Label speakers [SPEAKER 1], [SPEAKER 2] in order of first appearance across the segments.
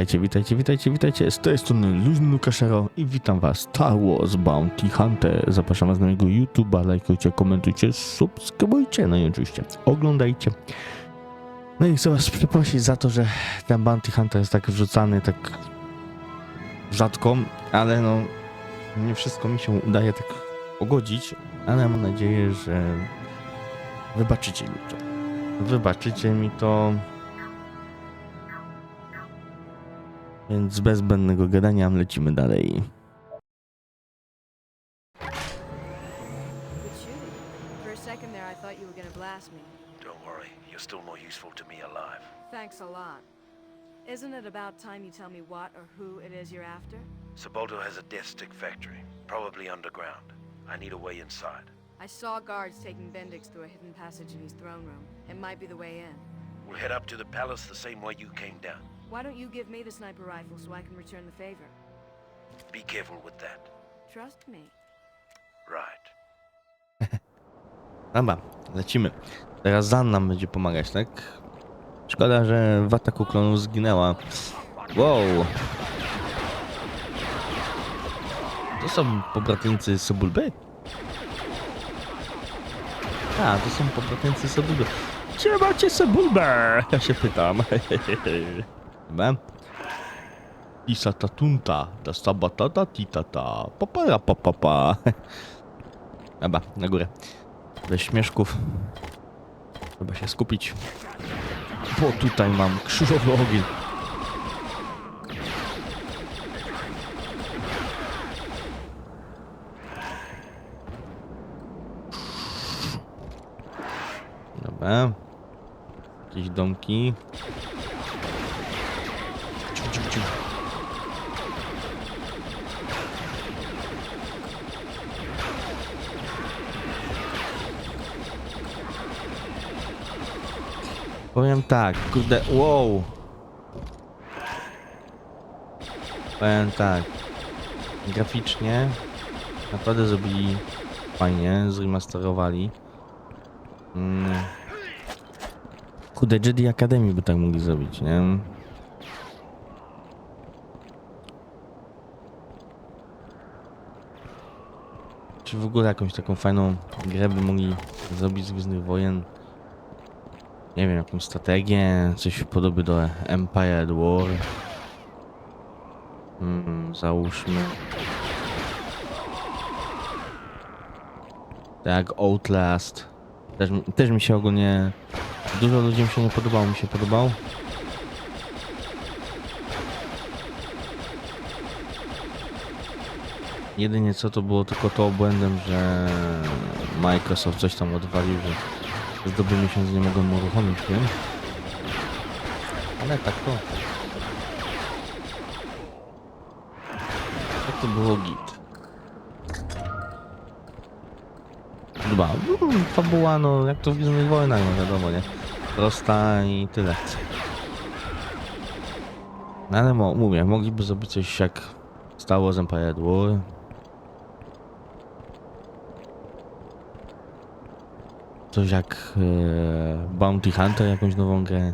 [SPEAKER 1] Witajcie, witajcie, witajcie, witajcie. Z tej strony Luźny Lukaszero i witam was Star Wars Bounty Hunter. Zapraszam was na mojego YouTube'a, lajkujcie, komentujcie, subskrybujcie, no i oczywiście oglądajcie. No i chcę was przeprosić za to, że ten Bounty Hunter jest tak wrzucany tak rzadko, ale no nie wszystko mi się udaje tak pogodzić, ale mam nadzieję, że wybaczycie mi to. Wybaczycie mi to. Więc bez zbędnego gadania lecimy dalej.
[SPEAKER 2] Thanks a lot. Isn't it about time you tell me what or who it is you're after?
[SPEAKER 3] Saboto has a death stick factory, probably underground. I need a way inside.
[SPEAKER 2] I saw guards taking Bendix through a hidden passage in his throne room. It might be the way in.
[SPEAKER 3] We'll head up to the palace the same way you came down.
[SPEAKER 2] Why don't you give me the sniper rifle so I can return the favor?
[SPEAKER 3] Be careful with that.
[SPEAKER 2] Trust me.
[SPEAKER 3] Right.
[SPEAKER 1] Dobra, lecimy. Teraz Zan nam będzie pomagać, tak? Szkoda, że w ataku klonów zginęła. Wow! To są pobratymcy Sobulby? A, to są pobratymcy Sobulby. Gdzie macie Sobulbę? Ja się pytam. Dobra. Isa tatunta, ta sabatata titata, papara papapa. Dobra, na górę. Bez śmieszków. Trzeba się skupić. Bo tutaj mam krzyżowy ogień. Dobra. Jakieś domki. Powiem tak, kurde, wow. Powiem tak. Graficznie naprawdę zrobili fajnie, zremasterowali. Mm. Kurde, Jedi Academy by tak mogli zrobić, nie? Czy w ogóle jakąś taką fajną grę by mogli zrobić z Gwiezdnych Wojen? Nie wiem, jakąś strategię, coś podoby do Empire War. Mm, załóżmy. Tak, Outlast. Też, też mi się ogólnie. Dużo ludziom się nie podobało, mi się podobał. Jedynie co to było tylko to błędem, że Microsoft coś tam odwalił, że z dobry miesiąc nie mogą uruchomić, nie? Ale tak to. Tak to było git. Dwa. Fabuła, no jak to w Gwiezdnych Wojnach, no wiadomo, nie? Prosta i tyle. No ale mówię, mogliby zrobić coś jak Star Wars Empire War. Coś jak e, Bounty Hunter, jakąś nową grę.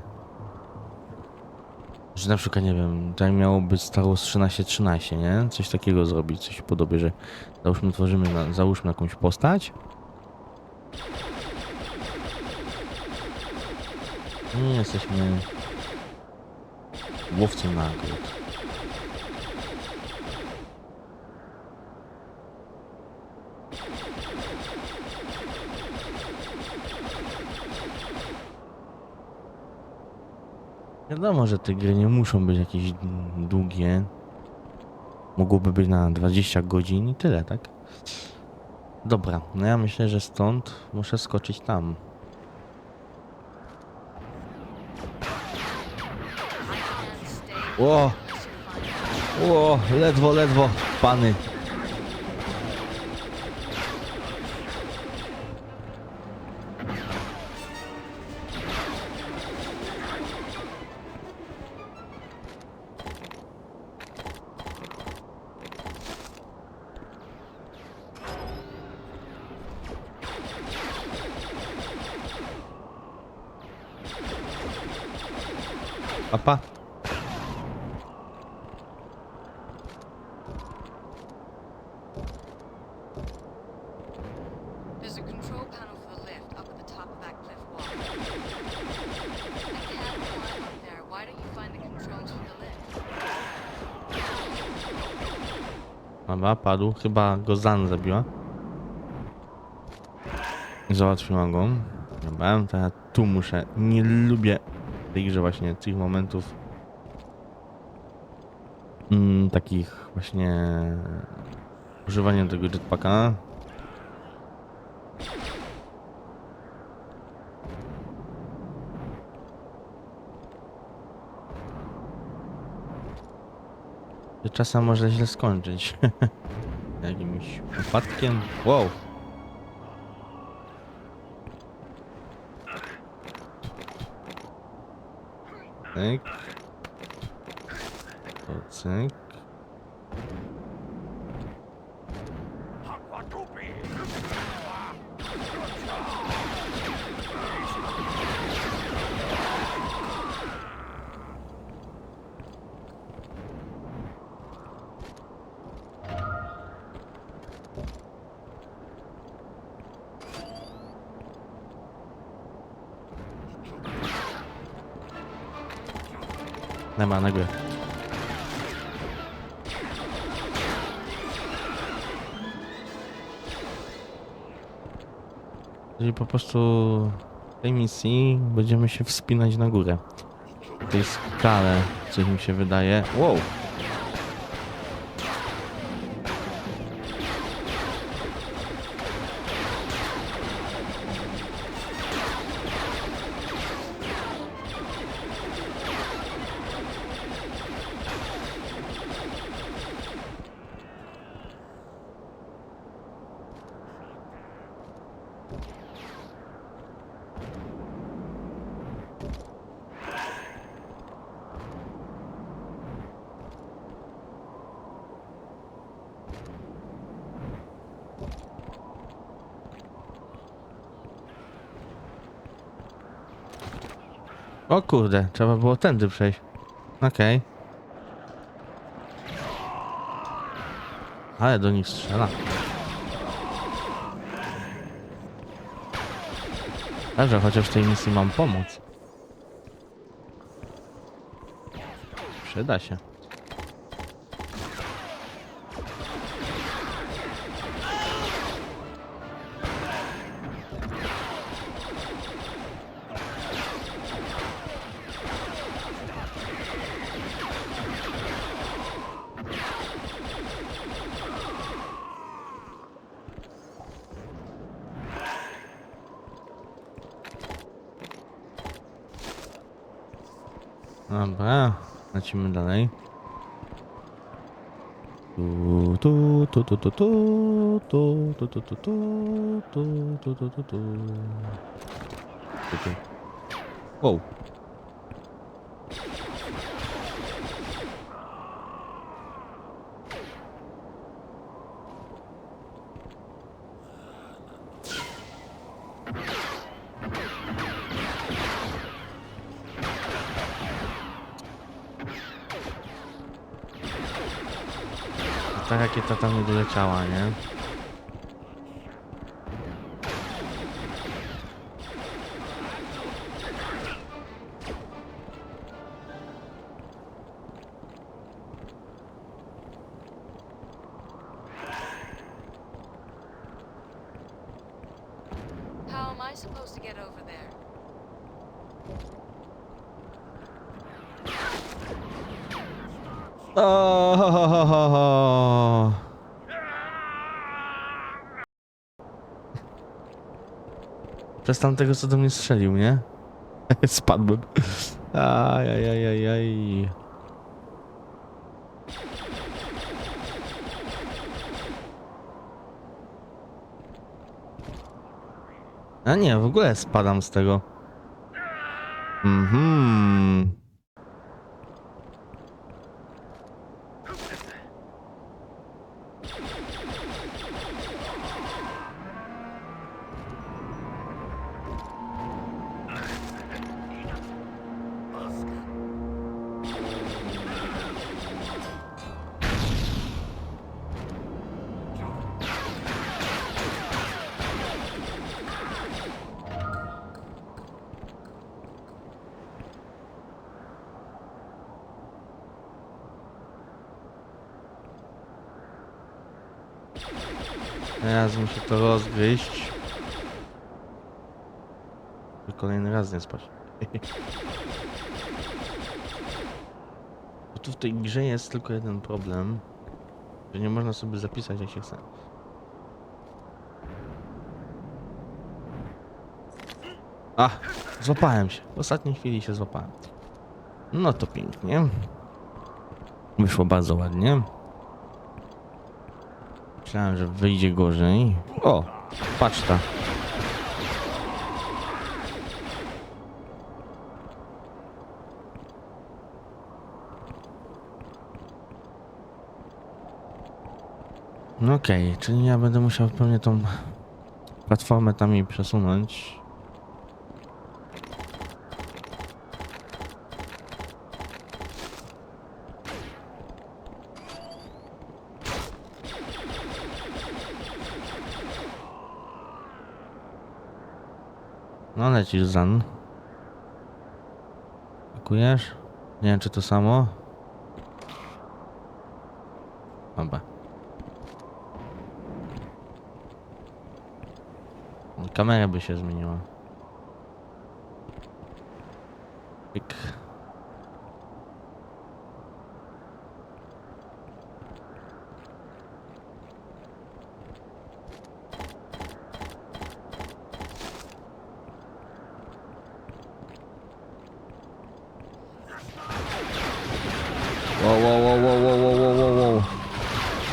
[SPEAKER 1] Że na przykład, nie wiem, tutaj miało być Star Wars 1313, nie? Coś takiego zrobić, coś podobie, że załóżmy, tworzymy, na, załóżmy jakąś postać. Nie jesteśmy łowcą nagród. Wiadomo, że te gry nie muszą być jakieś długie. Mogłoby być na 20 godzin i tyle, tak? Dobra, no ja myślę, że stąd muszę skoczyć tam. Ło! Ło, ledwo, ledwo, pany. Chyba go Zan zabiła. Załatwiła go. Dobra, to ja tu muszę. Nie lubię w tej grze właśnie tych momentów. Mm, takich właśnie używania tego jetpacka. Czasem może źle skończyć. Jakimś upadkiem. Wow. Cyk. To cyk. Nema na górę. Czyli po prostu w tej misji będziemy się wspinać na górę. W tej skale, coś mi się wydaje. Wow! O kurde, trzeba było tędy przejść. Okej. Ale do nich strzela. Dobrze, chociaż w tej misji mam pomoc. Przyda się. Dobra, lecimy dalej. Tu, tu, tu, tu, tu, tu, tu, tu, tu, tu, tu, tu, tu, tu, tu, tu. Tu, tu. tak jak tam nie doleciała, nie? Przez tamtego, co do mnie strzelił, nie? Spadłem. Ajajajajaj. A nie, w ogóle spadam z tego. Mhm. Teraz muszę to rozgryźć. Kolejny raz nie spać. Bo tu w tej grze jest tylko jeden problem. Że nie można sobie zapisać jak się chce. A, złapałem się. W ostatniej chwili się złapałem. No to pięknie. Wyszło bardzo ładnie. Myślałem, że wyjdzie gorzej. O, patrz ta. No okej, czyli ja będę musiał pewnie tą platformę tam jej przesunąć. No lecisz Zan. Pakujesz? Nie wiem czy to samo. Dobra. Kamera by się zmieniła.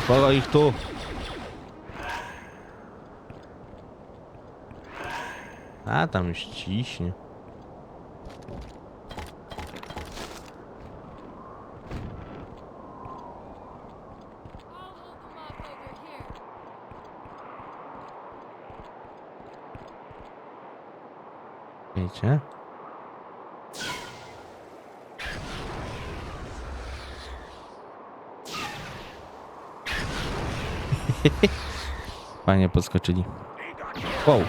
[SPEAKER 1] Sporo ich tu. A tam już ciśnie. Panie podskoczyli. Wow.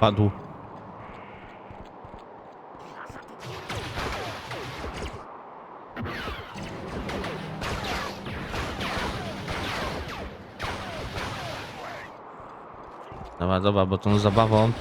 [SPEAKER 1] Padł. Dobra, dobra, bo tą zabawą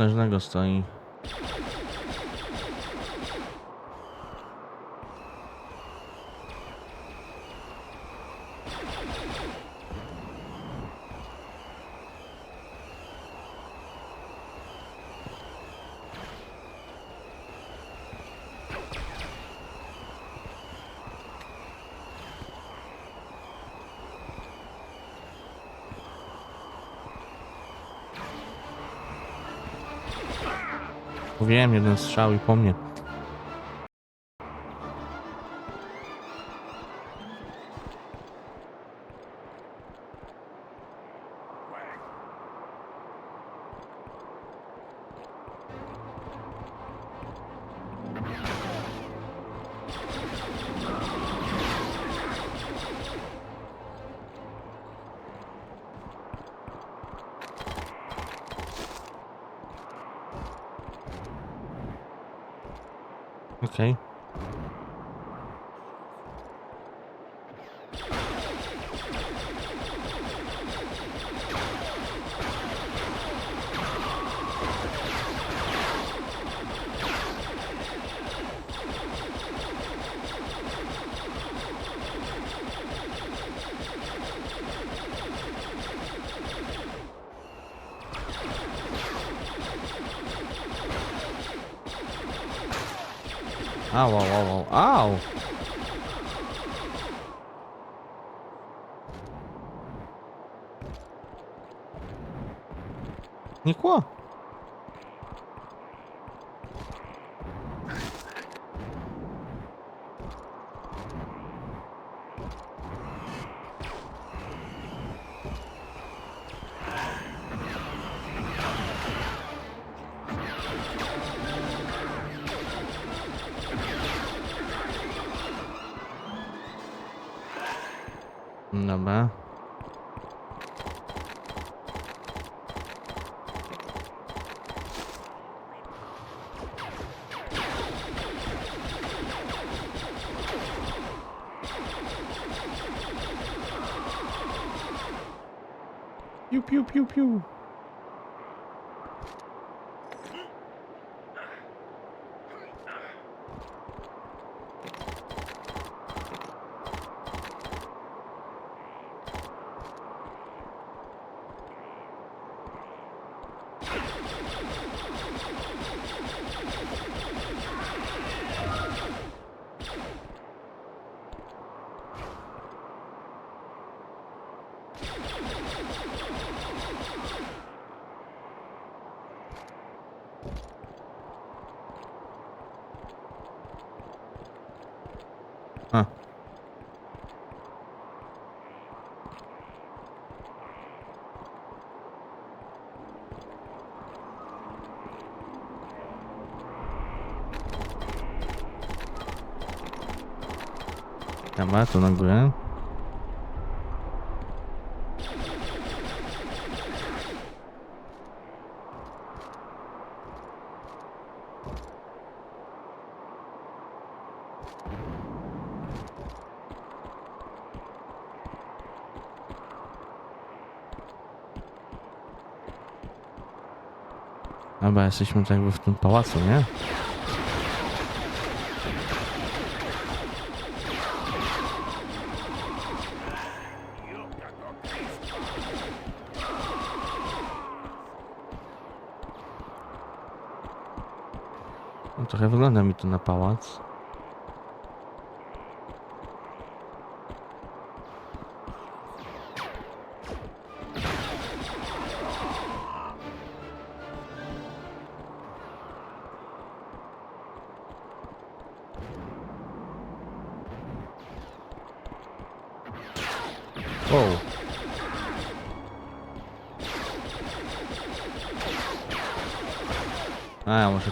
[SPEAKER 1] potężnego stoi. Mówiłem, jeden strzał i po mnie. Okay. Nie Dobra, to na górę. Dobra, jesteśmy tak jakby w tym pałacu, nie? Wygląda mi to na pałac. Wow. A, ja muszę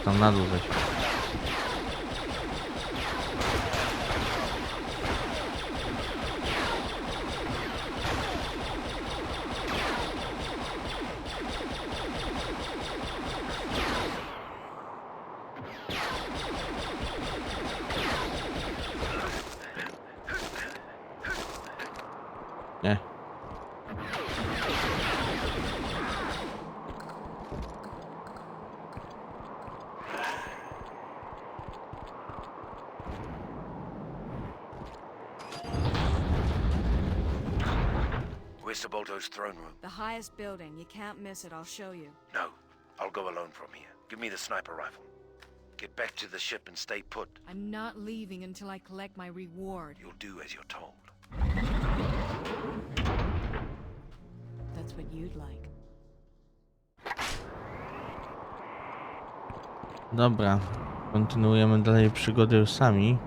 [SPEAKER 3] Where's Sabolto's throne room?
[SPEAKER 2] The highest building. You can't miss it. I'll show you.
[SPEAKER 3] No, I'll go alone from here. Give me the sniper rifle. Get back to the ship and stay put.
[SPEAKER 2] I'm not leaving until I collect my reward.
[SPEAKER 3] You'll do as you're told.
[SPEAKER 2] That's what you'd like.
[SPEAKER 1] Dobra. Kontynuujemy dalej przygodę już sami.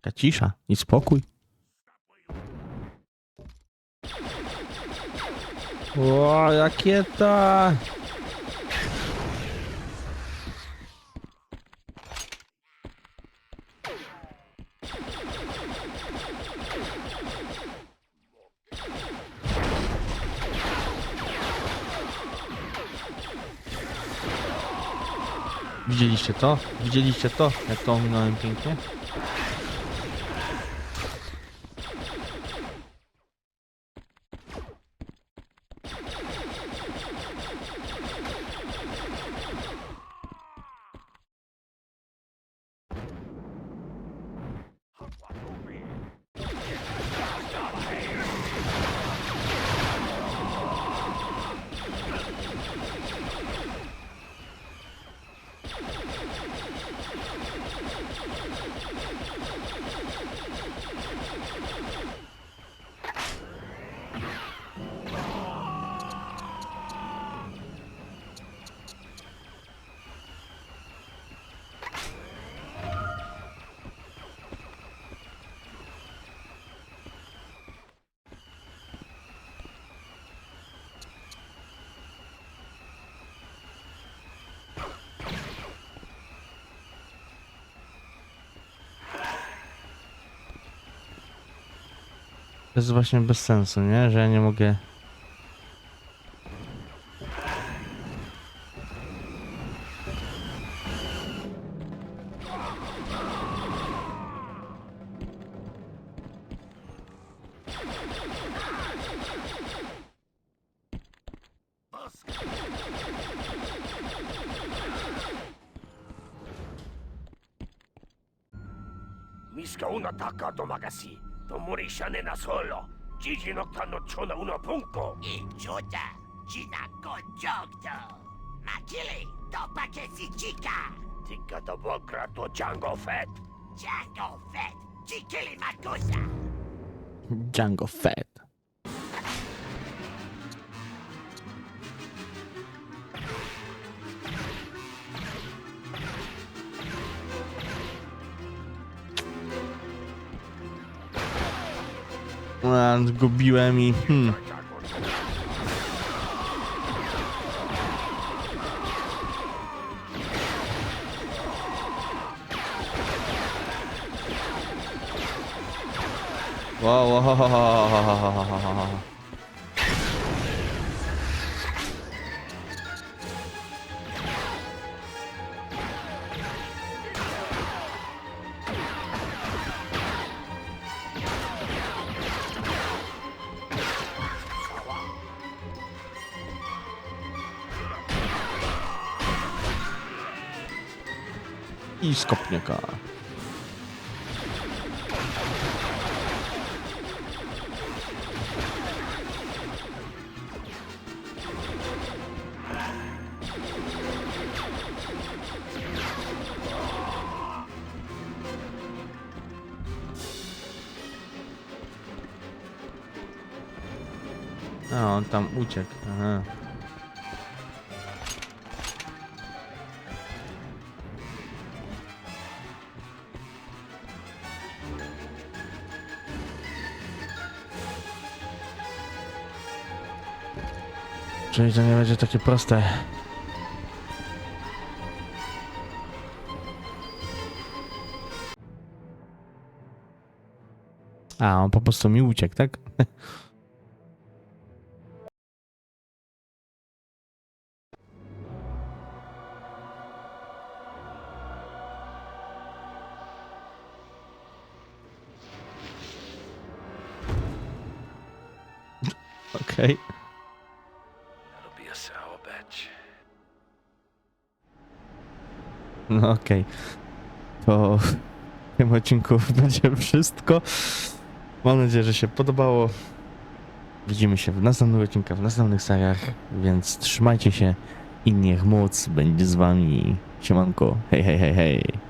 [SPEAKER 1] Taka cisza i spokój. O, rakieta! Widzieliście to? Widzieliście to? Jak to ominąłem pięknie? Watch over here. Get the fuck out of here! To jest właśnie bez sensu, nie? Że ja nie mogę...
[SPEAKER 4] sono uno
[SPEAKER 5] punco! Inciuta, kojokto. Makili, topa che si chica!
[SPEAKER 4] Tica to bokratu Django Fett!
[SPEAKER 5] Django Fett, chikili makusa!
[SPEAKER 1] Django Fett. A, Zgubiłem i... Hmm. Wow, wow, wow, wow, wow, wow, wow, wow. I skopniaka. A, on tam uciekł. Aha. Czyli to nie będzie takie proste. A, on po prostu mi uciekł, tak? No okej. To w tym odcinku będzie wszystko. Mam nadzieję, że się podobało. Widzimy się w następnych odcinkach, w następnych seriach, więc trzymajcie się i niech moc będzie z wami. Siemanko. Hej, hej, hej, hej.